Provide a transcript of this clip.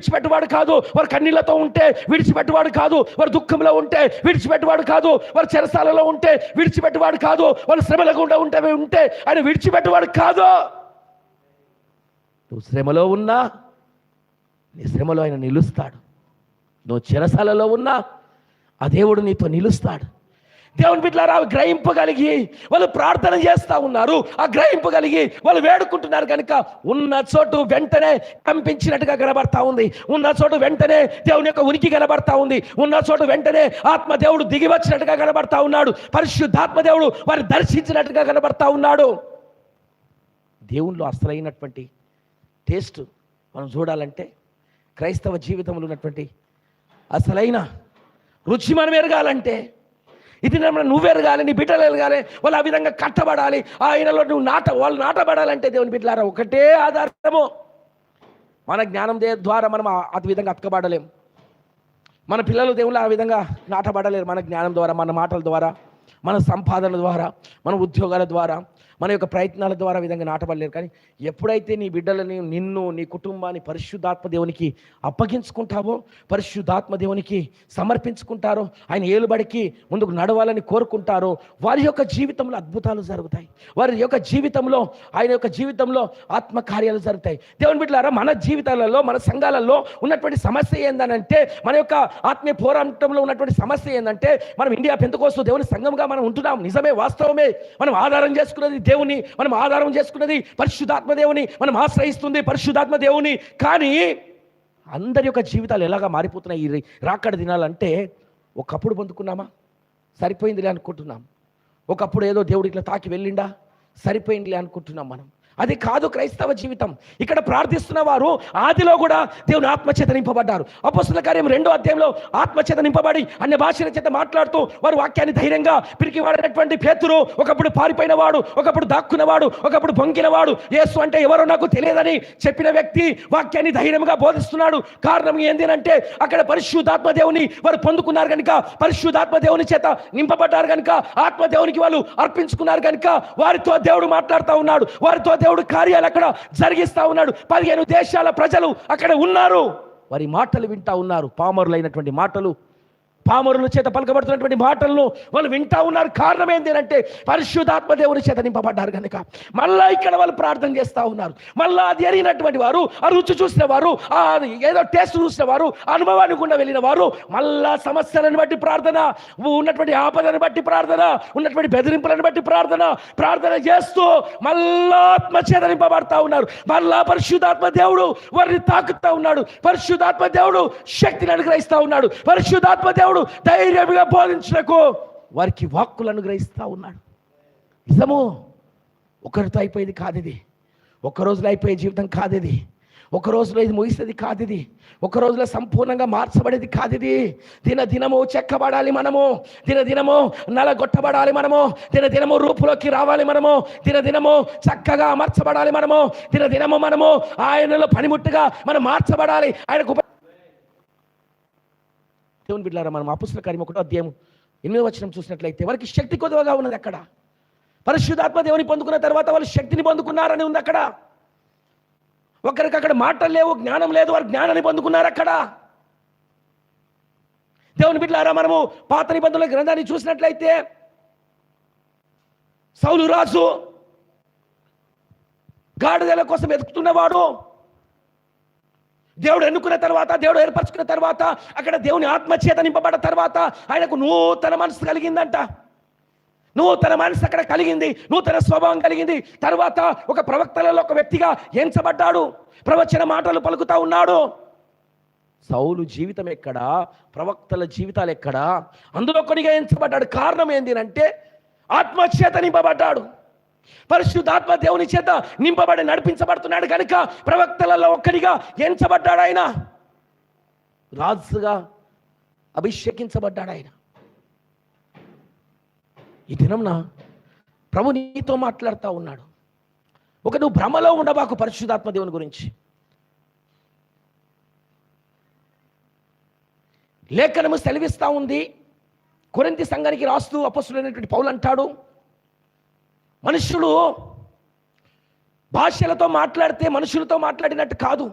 విడిచిపెట్టువాడు కాదు. వారు కన్నీళ్ళతో ఉంటే విడిచిపెట్టువాడు కాదు. వారు దుఃఖంలో ఉంటే విడిచిపెట్టువాడు కాదు. వారు చెరసాలలో ఉంటే విడిచిపెట్టువాడు కాదు. వారు శ్రమల గుండా ఉంటే ఉంటే ఆయన విడిచిపెట్టువాడు కాదు. నువ్వు శ్రమలో ఉన్నా నీ శ్రమలో ఆయన నిలుస్తాడు. నువ్వు చెరసాలలో ఉన్నా ఆ దేవుడు నీతో నిలుస్తాడు. దేవుని బిడ్డలారా అవి గ్రహింపగలిగి వాళ్ళు ప్రార్థన చేస్తూ ఉన్నారు. ఆ గ్రహింపగలిగి వాళ్ళు వేడుకుంటున్నారు కనుక ఉన్న చోటు వెంటనే కంపించినట్టుగా కనబడతా ఉంది. ఉన్న చోటు వెంటనే దేవుని యొక్క ఉనికి కనబడతా ఉంది. ఉన్న చోటు వెంటనే ఆత్మదేవుడు దిగి వచ్చినట్టుగా కనబడతా ఉన్నాడు. పరిశుద్ధాత్మదేవుడు వారిని దర్శించినట్టుగా కనబడతా ఉన్నాడు. దేవునిలో అసలైనటువంటి టేస్ట్ మనం చూడాలంటే క్రైస్తవ జీవితంలో ఉన్నటువంటి అసలైన రుచి మనం ఎరగాలంటే ఇది మనం నువ్వు ఎరగాలి నీ బిడ్డలు ఎరగాలి వాళ్ళు ఆ విధంగా కట్టబడాలి. ఆయనలో నువ్వు నాట వాళ్ళు నాటబడాలంటే దేవుని బిడ్డలారా ఒకటే ఆధారము. మన జ్ఞానం దే ద్వారా మనం ఆ విధంగా అతకబడలేం. మన పిల్లలు దేవుళ్ళు ఆ విధంగా నాటబడలేరు మన జ్ఞానం ద్వారా మన మాటల ద్వారా. మన సంపాదన ద్వారా మన ఉద్యోగాల ద్వారా మన యొక్క ప్రయత్నాల ద్వారా విధంగా నాటబడలేరు. కానీ ఎప్పుడైతే నీ బిడ్డలని నిన్ను నీ కుటుంబాన్ని పరిశుద్ధాత్మ దేవునికి అప్పగించుకుంటావో పరిశుద్ధాత్మ దేవునికి సమర్పించుకుంటారో ఆయన ఏలుబడికి ముందుకు నడవాలని కోరుకుంటారో వారి యొక్క జీవితంలో అద్భుతాలు జరుగుతాయి. వారి యొక్క జీవితంలో ఆయన యొక్క జీవితంలో ఆత్మకార్యాలు జరుగుతాయి. దేవుని బిడ్డలారా మన జీవితాలలో మన సంఘాలలో ఉన్నటువంటి సమస్య ఏందనంటే మన యొక్క ఆత్మీయ పోరాటంలో ఉన్నటువంటి సమస్య ఏంటంటే మనం ఇండియా పెందుకోసం దేవుని సంఘంగా మనం ఉంటున్నాం. నిజమే వాస్తవమే. మనం ఆధారం చేసుకున్నది దేవుని మనం ఆధారం చేసుకున్నది పరిశుద్ధాత్మ దేవుని మనం ఆశ్రయిస్తుంది పరిశుద్ధాత్మ దేవుని. కానీ అందరి యొక్క జీవితాలు ఎలాగా మారిపోతున్నాయి? ఈ రాకడ దినాలంటే ఒకప్పుడు పొందుకున్నామా? సరిపోయిందిలే అనుకుంటున్నాం. ఒకప్పుడు ఏదో దేవుడు ఇట్లా తాకి వెళ్ళిండా? సరిపోయిందిలే అనుకుంటున్నాం మనం. అది కాదు క్రైస్తవ జీవితం. ఇక్కడ ప్రార్థిస్తున్న వారు ఆదిలో కూడా దేవుని ఆత్మచేత నింపబడ్డారు. అపస్తుల కార్యం రెండో అధ్యాయంలో ఆత్మచేత నింపబడి అన్ని భాషల చేత మాట్లాడుతూ వారు వాక్యాన్ని ధైర్యంగా పిరికి వాడినటువంటి పేతురు ఒకప్పుడు పారిపోయిన వాడు ఒకప్పుడు దాక్కున్నవాడు ఒకప్పుడు పొంగినవాడు. యేసు అంటే ఎవరో నాకు తెలియదని చెప్పిన వ్యక్తి వాక్యాన్ని ధైర్యంగా బోధిస్తున్నాడు. కారణం ఏంటంటే అక్కడ పరిశుద్ధాత్మ దేవుని వారు పొందుకున్నారు కనుక పరిశుద్ధాత్మ దేవుని చేత నింపబడ్డారు కనుక ఆత్మ దేవునికి వాళ్ళు అర్పించుకున్నారు కనుక వారితో దేవుడు మాట్లాడుతూ ఉన్నాడు. వారితో దేవుడు కార్యాలు అక్కడ జరిగిస్తా ఉన్నాడు. పదిహేను దేశాల ప్రజలు అక్కడ ఉన్నారు. వారి మాటలు వింటా ఉన్నారు. పామరులైనటువంటి మాటలు పామరుల చేత పలకబడుతున్నటువంటి మాటలను వాళ్ళు వింటా ఉన్నారు. కారణం ఏంటి అంటే పరిశుద్ధాత్మ దేవుని చేత నింపబడ్డారు కనుక. మళ్ళా ఇక్కడ వాళ్ళు ప్రార్థన చేస్తూ ఉన్నారు. మళ్ళా అది ఎరిగినటువంటి వారు ఆ రుచి చూసిన వారు ఆ ఏదో టేస్ట్ చూసిన వారు అనుభవాన్ని గుండా వెళ్ళిన వారు మళ్ళా సమస్యలను బట్టి ప్రార్థన ఉన్నటువంటి ఆపదను బట్టి ప్రార్థన ఉన్నటువంటి బెదిరింపులను బట్టి ప్రార్థన ప్రార్థన చేస్తూ మళ్ళా ఆత్మ చేత నింపబడతా ఉన్నారు. మళ్ళా పరిశుద్ధాత్మ దేవుడు వారిని తాకుతా ఉన్నాడు. పరిశుద్ధాత్మ దేవుడు శక్తిని అనుగ్రహిస్తా ఉన్నాడు. పరిశుద్ధాత్మ దేవుడు ధైర్యంగా బోధించడానికి వారికి వాక్కులు అనుగ్రహిస్తూ ఉన్నాడు. నిజము? ఒకరితో అయిపోయేది కాదు ఇది ఒక రోజులో అయిపోయే జీవితం కాదు ఇది ఒక రోజులో ఇది ముగిసేది కాదు ఇది ఒక రోజులో సంపూర్ణంగా మార్చబడేది కాదు ఇది దిన దినము చెక్కబడాలి మనము. దిన దినము నలగొట్టబడాలి మనము. దిన దినము రూపులోకి రావాలి మనము. దిన దినము చక్కగా అమర్చబడాలి మనము. దిన దినము మనము ఆయనలో పనిముట్టుగా మనం మార్చబడాలి. ఆయనకు ఉప- దేవుని బిడ్డారా మనం అపుస్తుల కార్యం ఒకటో అధ్యాయం ఎనిమిది వచనం చూసినట్లయితే వారికి శక్తి కొద్దిగా ఉన్నది అక్కడ. పరిశుద్ధాత్మ దేవుని పొందుకున్న తర్వాత వాళ్ళు శక్తిని పొందుకున్నారని ఉంది అక్కడ. ఒకరికి అక్కడ మాటలు లేవు జ్ఞానం లేదు వారు జ్ఞానాన్ని పొందుకున్నారు అక్కడ. దేవుని బిడ్డలారా మనము పాత నిబంధనల గ్రంథాన్ని చూసినట్లయితే సౌలు రాజు గాడిదల కోసం వెతుకుతున్నవాడు దేవుడు ఎన్నుకున్న తర్వాత దేవుడు ఏర్పరచుకున్న తర్వాత అక్కడ దేవుని ఆత్మచేత నింపబడ్డ తర్వాత ఆయనకు నూతన మనసు కలిగిందంట. నూతన మనసు అక్కడ కలిగింది నూతన స్వభావం కలిగింది. తర్వాత ఒక ప్రవక్తలలో ఒక వ్యక్తిగా ఎంచబడ్డాడు ప్రవచన మాటలు పలుకుతా ఉన్నాడు. సౌలు జీవితం ఎక్కడా? ప్రవక్తల జీవితాలు ఎక్కడా? అందులో కొనిగా ఎంచబడ్డాడు. కారణం ఏంటి అంటే ఆత్మచేత నింపబడ్డాడు. పరిశుద్ధాత్మ దేవుని చేత నింపబడి నడిపించబడుతున్నాడు కనుక ప్రవక్తలలో ఒక్కడిగా ఎంచబడ్డాడు ఆయన. రాజుగా అభిషేకించబడ్డాడు ఆయన. ఈ దినంన ప్రభు నీతో మాట్లాడుతూ ఉన్నాడు. ఒక నువ్వు భ్రమలో ఉండబాకు పరిశుద్ధాత్మ దేవుని గురించి. లేఖనము సెలవిస్తూ ఉంది. కొరింతి సంఘానికి రాస్తూ అపస్సులైనటువంటి పౌలు అంటాడు. మనుషులు భాషలతో మాట్లాడితే మనుషులతో మాట్లాడినట్టు కాదు.